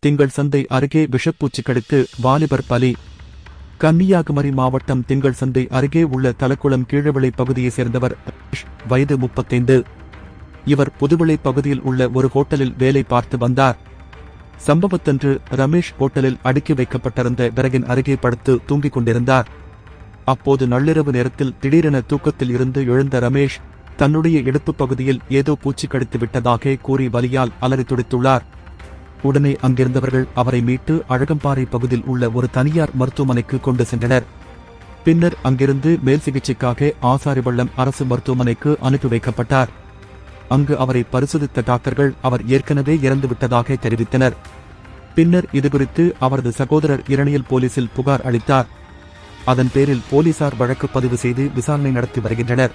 திங்கள் சந்தை அருகே விஷப்பூச்சிகளுக்கு வாலிபர் பலி. கன்னியாகுமரி மாவட்டம் திங்கள் சந்தை அருகே உள்ள தலக்குளம் கீழவிளை பகுதியைச் சேர்ந்தவர் வயது முப்பத்தைந்து. இவர் புதுவிளை பகுதியில் உள்ள ஒரு ஹோட்டலில் வேலை பார்த்து வந்தார். சம்பவத்தன்று ரமேஷ் ஹோட்டலில் அடுக்கி வைக்கப்பட்டிருந்த விறகின் அருகே படுத்து தூங்கிக் கொண்டிருந்தார். அப்போது நள்ளிரவு நேரத்தில் திடீரென தூக்கத்தில் இருந்து எழுந்த ரமேஷ் தன்னுடைய இடுப்புப் பகுதியில் ஏதோ பூச்சி கடித்து விட்டதாக கூறி வலியால் அலறி துடித்துள்ளார். உடனே அங்கிருந்தவர்கள் அவரை மீட்டு அழகம்பாறை பகுதியில் உள்ள ஒரு தனியார் மருத்துவமனைக்கு கொண்டு சென்றனர். பின்னர் அங்கிருந்து மேல் சிகிச்சைக்காக ஆசாரிவள்ளம் அரசு மருத்துவமனைக்கு அனுப்பி வைக்கப்பட்டார். அங்கு அவரை பரிசோதித்த டாக்டர்கள் அவர் ஏற்கனவே இறந்துவிட்டதாக தெரிவித்தனர். பின்னர் இதுகுறித்து அவரது சகோதரர் இரணியல் போலீசில் புகார் அளித்தார். அதன் பேரில் போலீசார் வழக்கு பதிவு செய்து விசாரணை நடத்தி வருகின்றனர்.